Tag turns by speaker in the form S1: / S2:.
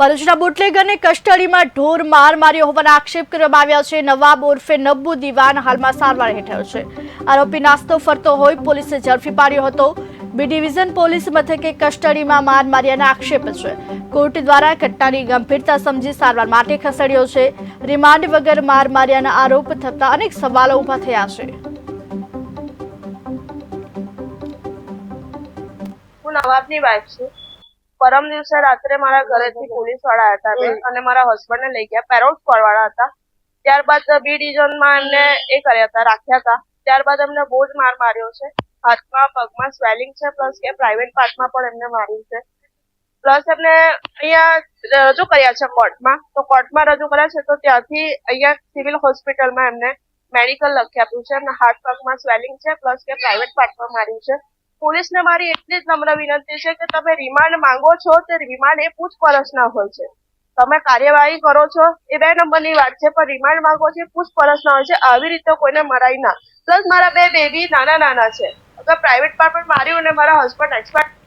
S1: ભરૂચના બુટલેગરને કસ્ટડીમાં ઢોર માર માર્યો હોવાના આક્ષેપ કરવામાં આવ્યા છે. નવાબ ઉર્ફે નબ્બુ દિવાન હાલમાં સારવાર હેઠળ છે. આરોપી નાસ્તો ફરતો હોય પોલીસે ઝડપી પાડ્યો હતો. બી ડિવિઝન પોલીસ મથકે કસ્ટડીમાં માર માર્યાના આક્ષેપ છે. કોર્ટ દ્વારા ઘટનાની ગંભીરતા સમજી સારવાર માટે ખસેડ્યો છે. રિમાન્ડ વગર માર માર્યાના આરોપ થતા અનેક સવાલો ઊભા થયા છે.
S2: હું નવાબની વાઇફ છું. પરમ દિવસે રાત્રે મારા ઘરેથી પોલીસવાળા હતા અને મારા હસબન્ડ ને લઈ ગયા પેરોલ સ્ક્વોડ વાળા હતા. ત્યારબાદ બી ડિવિઝનમાં એમને એ કર્યા હતા રાખ્યા હતા. ત્યારબાદ એમને બહુ જ માર માર્યો છે. હાથમાં પગમાં સ્વેલિંગ છે પ્લસ કે પ્રાઇવેટ પાર્ટમાં પણ એમને માર્યું છે. પ્લસ એમને અહીંયા રજૂ કર્યા છે કોર્ટમાં. તો કોર્ટમાં રજૂ કર્યા છે તો ત્યાંથી અહીંયા સિવિલ હોસ્પિટલમાં એમને મેડિકલ લખી આપ્યું છે. એમના હાથ પગમાં સ્વેલિંગ છે પ્લસ કે પ્રાઇવેટ પાર્ટમાં માર્યું છે. પોલીસને મારી એટલી જ નમ્ર વિનંતી છે કે તમે રિમાન્ડ માંગો છો તે રિમાન્ડ એ પૂછપરછના હોય છે. તમે કાર્યવાહી કરો છો એ બે નંબરની વાત છે, પણ રિમાન્ડ માંગો છો પૂછપરછના હોય છે. આવી રીતે કોઈને મરાય ના. પ્લસ મારા બે બેબી નાના નાના છે. અગર પ્રાઇવેટ પણ માર્યું અને મારા હસબન્ડ એક્સપર્ટ